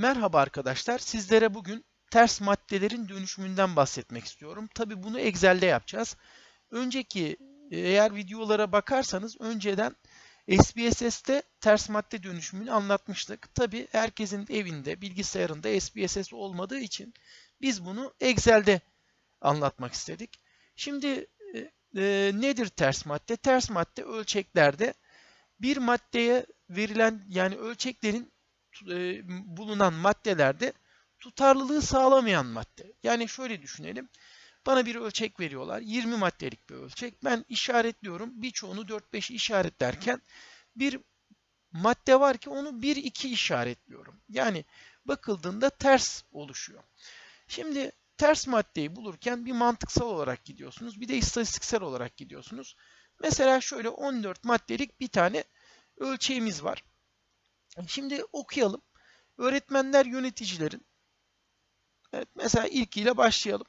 Merhaba arkadaşlar. Sizlere bugün ters maddelerin dönüşümünden bahsetmek istiyorum. Tabi bunu Excel'de yapacağız. Önceki eğer videolara bakarsanız önceden SPSS'te ters madde dönüşümünü anlatmıştık. Tabi herkesin evinde, bilgisayarında SPSS olmadığı için biz bunu Excel'de anlatmak istedik. Şimdi e, e, nedir ters madde? Ters madde ölçeklerde bir maddeye verilen yani ölçeklerin e, bulunan maddelerde tutarlılığı sağlamayan madde. Yani şöyle düşünelim. Bana bir ölçek veriyorlar. 20 maddelik bir ölçek. Ben işaretliyorum. Birçoğunu 4-5 işaretlerken bir madde var ki onu 1-2 işaretliyorum. Yani bakıldığında ters oluşuyor. Şimdi ters maddeyi bulurken bir mantıksal olarak gidiyorsunuz. Bir de istatistiksel olarak gidiyorsunuz. Mesela şöyle 14 maddelik bir tane ölçeğimiz var. Şimdi okuyalım. Öğretmenler yöneticilerin Evet mesela ilkiyle başlayalım.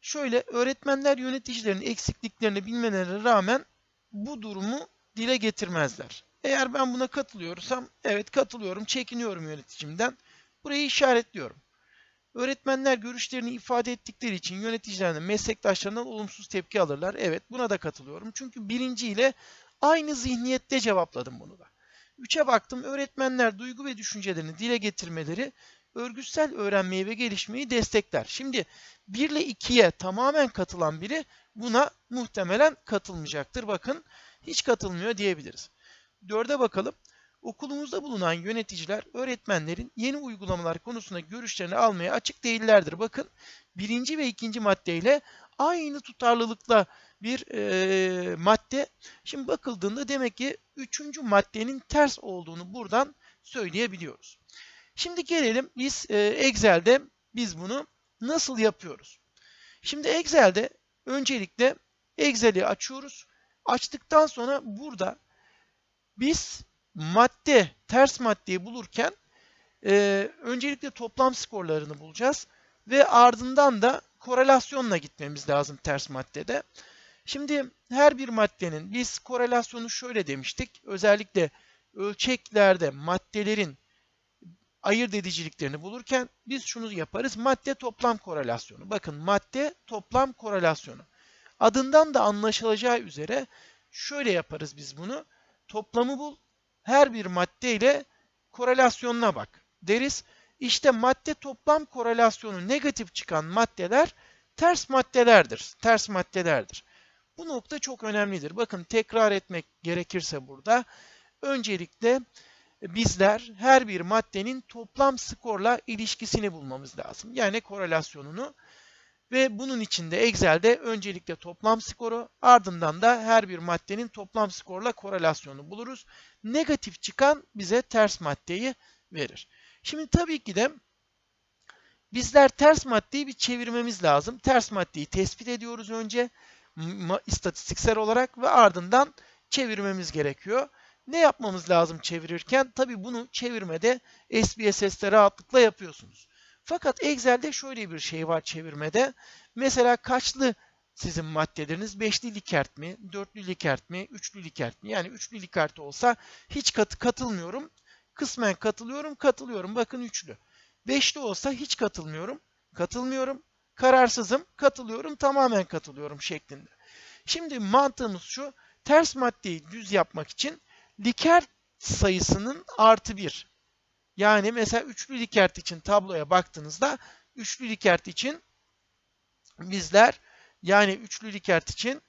Şöyle öğretmenler yöneticilerin eksikliklerini bilmelerine rağmen bu durumu dile getirmezler. Eğer ben buna katılıyorsam evet katılıyorum, çekiniyorum yöneticimden. Burayı işaretliyorum. Öğretmenler görüşlerini ifade ettikleri için yöneticilerden, meslektaşlarından olumsuz tepki alırlar. Evet buna da katılıyorum. Çünkü birinci ile aynı zihniyette cevapladım bunu da. Üçe baktım öğretmenler duygu ve düşüncelerini dile getirmeleri örgütsel öğrenmeyi ve gelişmeyi destekler. Şimdi 1 ile 2'ye tamamen katılan biri buna muhtemelen katılmayacaktır. Bakın hiç katılmıyor diyebiliriz. 4'e bakalım. Okulumuzda bulunan yöneticiler öğretmenlerin yeni uygulamalar konusunda görüşlerini almaya açık değillerdir. Bakın birinci ve ikinci maddeyle aynı tutarlılıkla bir e, madde. Şimdi bakıldığında demek ki üçüncü maddenin ters olduğunu buradan söyleyebiliyoruz. Şimdi gelelim biz e, Excel'de biz bunu nasıl yapıyoruz? Şimdi Excel'de öncelikle Excel'i açıyoruz. Açtıktan sonra burada biz madde, ters maddeyi bulurken e, öncelikle toplam skorlarını bulacağız ve ardından da korelasyonla gitmemiz lazım ters maddede. Şimdi her bir maddenin biz korelasyonu şöyle demiştik. Özellikle ölçeklerde maddelerin ayırt ediciliklerini bulurken biz şunu yaparız. Madde toplam korelasyonu. Bakın madde toplam korelasyonu. Adından da anlaşılacağı üzere şöyle yaparız biz bunu. Toplamı bul. Her bir madde ile korelasyonuna bak deriz. İşte madde toplam korelasyonu negatif çıkan maddeler ters maddelerdir. Ters maddelerdir. Bu nokta çok önemlidir. Bakın tekrar etmek gerekirse burada öncelikle bizler her bir maddenin toplam skorla ilişkisini bulmamız lazım. Yani korelasyonunu ve bunun içinde Excel'de öncelikle toplam skoru ardından da her bir maddenin toplam skorla korelasyonu buluruz. Negatif çıkan bize ters maddeyi verir. Şimdi tabii ki de bizler ters maddeyi bir çevirmemiz lazım. Ters maddeyi tespit ediyoruz önce istatistiksel olarak ve ardından çevirmemiz gerekiyor. Ne yapmamız lazım çevirirken? Tabi bunu çevirmede SPSS'te rahatlıkla yapıyorsunuz. Fakat Excel'de şöyle bir şey var çevirmede. Mesela kaçlı sizin maddeleriniz? Beşli likert mi? Dörtlü likert mi? Üçlü likert mi? Yani üçlü likert olsa hiç kat katılmıyorum. Kısmen katılıyorum, katılıyorum. Bakın üçlü. Beşli olsa hiç katılmıyorum, katılmıyorum kararsızım, katılıyorum, tamamen katılıyorum şeklinde. Şimdi mantığımız şu, ters maddeyi düz yapmak için Likert sayısının artı bir. Yani mesela üçlü Likert için tabloya baktığınızda üçlü Likert için bizler yani üçlü Likert için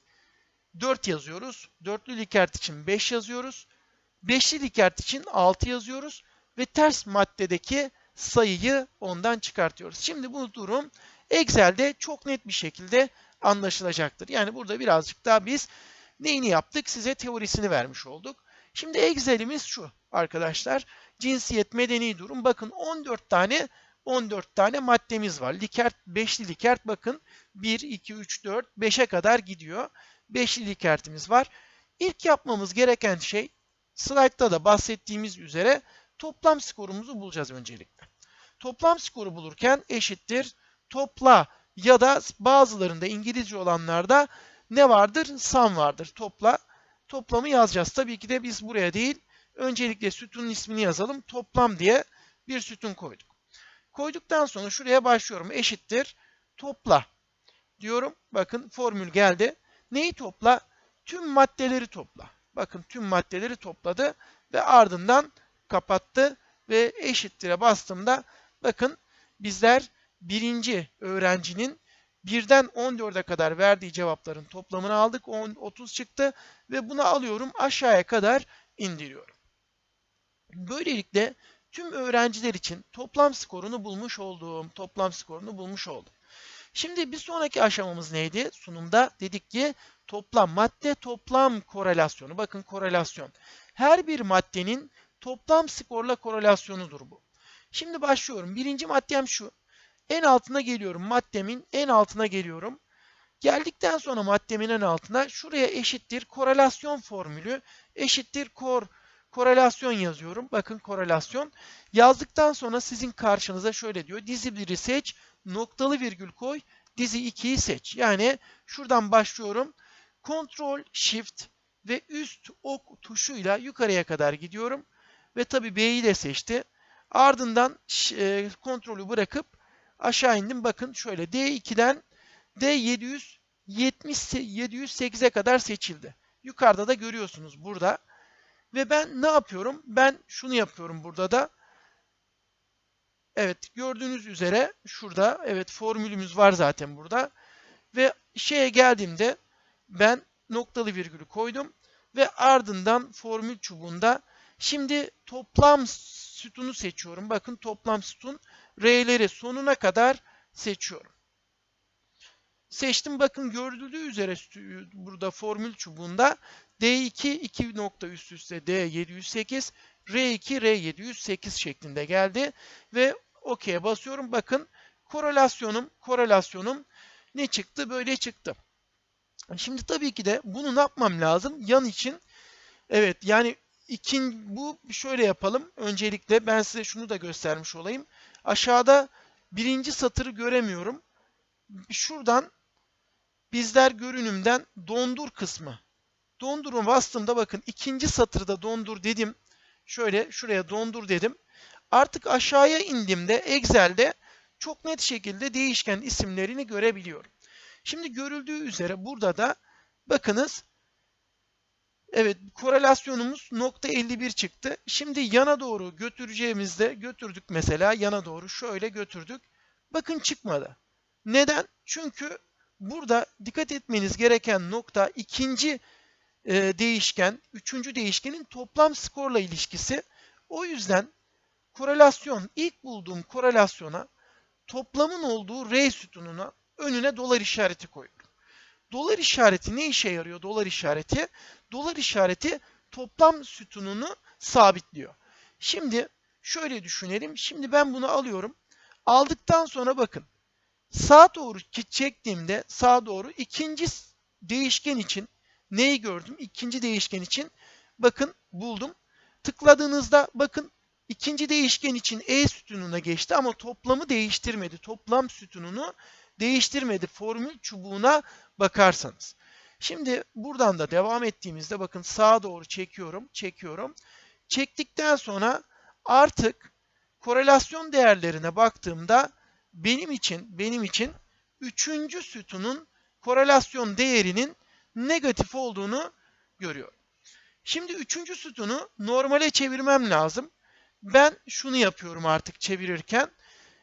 4 yazıyoruz. Dörtlü Likert için 5 yazıyoruz. Beşli Likert için 6 yazıyoruz. Ve ters maddedeki sayıyı ondan çıkartıyoruz. Şimdi bu durum Excel'de çok net bir şekilde anlaşılacaktır. Yani burada birazcık daha biz neyini yaptık? Size teorisini vermiş olduk. Şimdi Excel'imiz şu arkadaşlar. Cinsiyet, medeni durum. Bakın 14 tane 14 tane maddemiz var. Likert, 5'li likert bakın 1, 2, 3, 4, 5'e kadar gidiyor. 5'li likertimiz var. İlk yapmamız gereken şey slaytta da bahsettiğimiz üzere toplam skorumuzu bulacağız öncelikle. Toplam skoru bulurken eşittir topla ya da bazılarında İngilizce olanlarda ne vardır? Sum vardır. Topla. Toplamı yazacağız. Tabii ki de biz buraya değil, Öncelikle sütunun ismini yazalım. Toplam diye bir sütun koyduk. Koyduktan sonra şuraya başlıyorum. Eşittir. Topla diyorum. Bakın formül geldi. Neyi topla? Tüm maddeleri topla. Bakın tüm maddeleri topladı ve ardından kapattı ve eşittir'e bastığımda bakın bizler birinci öğrencinin birden 14'e kadar verdiği cevapların toplamını aldık. 10, 30 çıktı ve bunu alıyorum aşağıya kadar indiriyorum. Böylelikle tüm öğrenciler için toplam skorunu bulmuş oldum. Toplam skorunu bulmuş oldum. Şimdi bir sonraki aşamamız neydi? Sunumda dedik ki toplam madde toplam korelasyonu. Bakın korelasyon. Her bir maddenin toplam skorla korelasyonudur bu. Şimdi başlıyorum. Birinci maddem şu. En altına geliyorum. Maddemin en altına geliyorum. Geldikten sonra maddemin en altına şuraya eşittir korelasyon formülü eşittir kor korelasyon yazıyorum. Bakın korelasyon. Yazdıktan sonra sizin karşınıza şöyle diyor. Dizi 1'i seç, noktalı virgül koy, dizi 2'yi seç. Yani şuradan başlıyorum. Ctrl Shift ve üst ok tuşuyla yukarıya kadar gidiyorum. Ve tabi B'yi de seçti. Ardından e, kontrolü bırakıp aşağı indim. Bakın şöyle D2'den D770 708'e kadar seçildi. Yukarıda da görüyorsunuz burada. Ve ben ne yapıyorum? Ben şunu yapıyorum burada da. Evet gördüğünüz üzere şurada evet formülümüz var zaten burada. Ve şeye geldiğimde ben noktalı virgülü koydum ve ardından formül çubuğunda şimdi toplam sütunu seçiyorum. Bakın toplam sütun R'leri sonuna kadar seçiyorum. Seçtim. Bakın görüldüğü üzere burada formül çubuğunda D2 2 nokta üst üste D708 R2 R708 şeklinde geldi ve OK'ye basıyorum. Bakın korelasyonum korelasyonum ne çıktı? Böyle çıktı. Şimdi tabii ki de bunu ne yapmam lazım? Yan için evet yani ikin bu şöyle yapalım. Öncelikle ben size şunu da göstermiş olayım. Aşağıda birinci satırı göremiyorum. Şuradan bizler görünümden dondur kısmı. Dondurun bastığımda bakın ikinci satırda dondur dedim. Şöyle şuraya dondur dedim. Artık aşağıya indiğimde Excel'de çok net şekilde değişken isimlerini görebiliyorum. Şimdi görüldüğü üzere burada da bakınız Evet korelasyonumuz nokta 51 çıktı. Şimdi yana doğru götüreceğimizde götürdük mesela yana doğru şöyle götürdük. Bakın çıkmadı. Neden? Çünkü burada dikkat etmeniz gereken nokta ikinci e, değişken, üçüncü değişkenin toplam skorla ilişkisi. O yüzden korelasyon ilk bulduğum korelasyona toplamın olduğu R sütununa önüne dolar işareti koyuyorum. Dolar işareti ne işe yarıyor dolar işareti? Dolar işareti toplam sütununu sabitliyor. Şimdi şöyle düşünelim. Şimdi ben bunu alıyorum. Aldıktan sonra bakın. Sağa doğru çektiğimde sağa doğru ikinci değişken için neyi gördüm? İkinci değişken için bakın buldum. Tıkladığınızda bakın ikinci değişken için E sütununa geçti ama toplamı değiştirmedi. Toplam sütununu değiştirmedi. Formül çubuğuna bakarsanız. Şimdi buradan da devam ettiğimizde bakın sağa doğru çekiyorum, çekiyorum. Çektikten sonra artık korelasyon değerlerine baktığımda benim için benim için üçüncü sütunun korelasyon değerinin negatif olduğunu görüyorum. Şimdi üçüncü sütunu normale çevirmem lazım. Ben şunu yapıyorum artık çevirirken.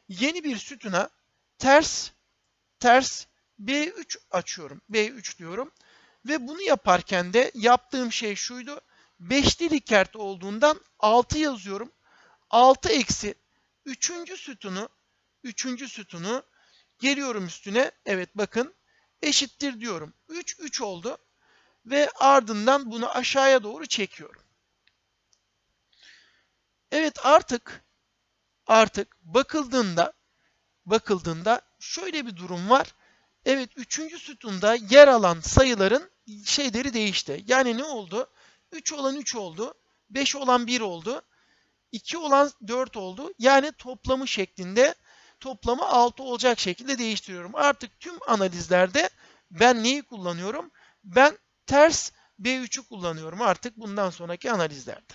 Yeni bir sütuna ters ters B3 açıyorum. B3 diyorum. Ve bunu yaparken de yaptığım şey şuydu. Beşli Likert olduğundan 6 yazıyorum. 6 eksi 3. sütunu 3. sütunu geliyorum üstüne. Evet bakın eşittir diyorum. 3 3 oldu. Ve ardından bunu aşağıya doğru çekiyorum. Evet artık artık bakıldığında bakıldığında şöyle bir durum var. Evet üçüncü sütunda yer alan sayıların şeyleri değişti. Yani ne oldu? 3 olan 3 oldu. 5 olan 1 oldu. 2 olan 4 oldu. Yani toplamı şeklinde toplamı 6 olacak şekilde değiştiriyorum. Artık tüm analizlerde ben neyi kullanıyorum? Ben ters B3'ü kullanıyorum artık bundan sonraki analizlerde.